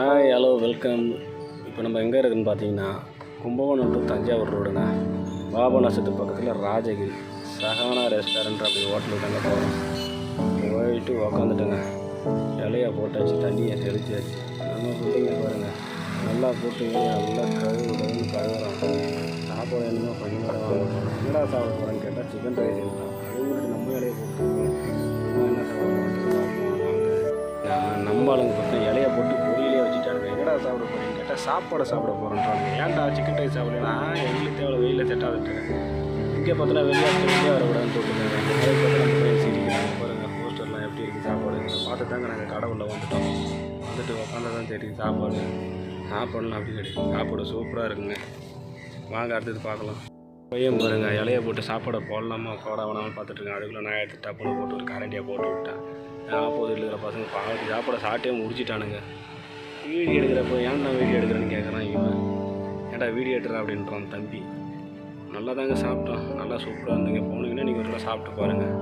Hi hello welcome இப்போ நம்ம எங்கே இருக்குதுன்னு பார்த்தீங்கன்னா கும்பகோணம் டு தஞ்சாவூர் ரோடுங்க பாபநாசத்து பக்கத்தில் ராஜகிரி சகவனா ரெஸ்டாரண்ட் அப்படி ஹோட்டலுக்கு தாங்க போகிறோம் போயிட்டு உக்காந்துட்டேங்க. இலையாக போட்டாச்சு தண்ணியை தெளிச்சாச்சு. நம்ம பிள்ளைங்க பாருங்கள் நல்லா போட்டு நல்லா கழுவு கழுவு கழுவுறோம். சாப்பாடு என்னமோ பண்ணி நேரம் வாங்க போகிறோம் என்னடா சாப்பிட போகிறேன்னு கேட்டால் சிக்கன் ரைஸ் இருக்கலாம் அதே மாதிரி நம்ம இலையை போட்டு நம்ம என்ன சாப்பிட போகிறோம் நம்ம ஆளுங்க. சாப்பிட சாப்பாடு சாப்பாடை சாப்பிட போகிறோன்றாங்க ஏன்டா சிக்கன் ரைஸ் சாப்பிடலாம் எங்களுக்கு தேவை வெயிலில் செட் ஆகுது இங்கே பார்த்தா வெளியாட்டு வெளியே வரக்கூடாதுன்னு போட்டுருக்காங்க அதை பார்த்து நம்ம போய் பாருங்கள் போஸ்டர்லாம் எப்படி இருக்குது சாப்பாடு பார்த்து தாங்க நாங்கள் கடை உள்ள வந்துட்டோம். வந்துட்டு உட்காந்து தான் தெரியும் சாப்பாடு. சாப்பாடுலாம் அப்படி கிடையாது. சாப்பாடு சூப்பராக இருக்குங்க. வாங்க அடுத்தது பார்க்கலாம். பையன் பாருங்க இலைய போட்டு சாப்பாடை போடலாமா போட வேணாமல் பார்த்துட்ருக்கேன் அதுக்குள்ளே நான் எடுத்து டப்புனு போட்டு ஒரு கரண்டியாக போட்டு விட்டேன். ஆப்போசிட்டில் இருக்கிற பசங்க பாவத்து சாப்பாடை சாப்பிட்டே முடிச்சிட்டானுங்க. வீடியோ எடுக்கிறப்போ ஏன் நான் வீடியோ எடுக்கிறேன்னு கேட்குறான் இவன். ஏன்டா வீடியோ எடுறா அப்படின்றான் தம்பி. நல்லா தாங்க சாப்பிட்டோம் நல்லா சூப்பராக இருந்தீங்க. போனீங்கன்னா நீங்கள் ஒரு சாப்பிட்டு பாருங்கள்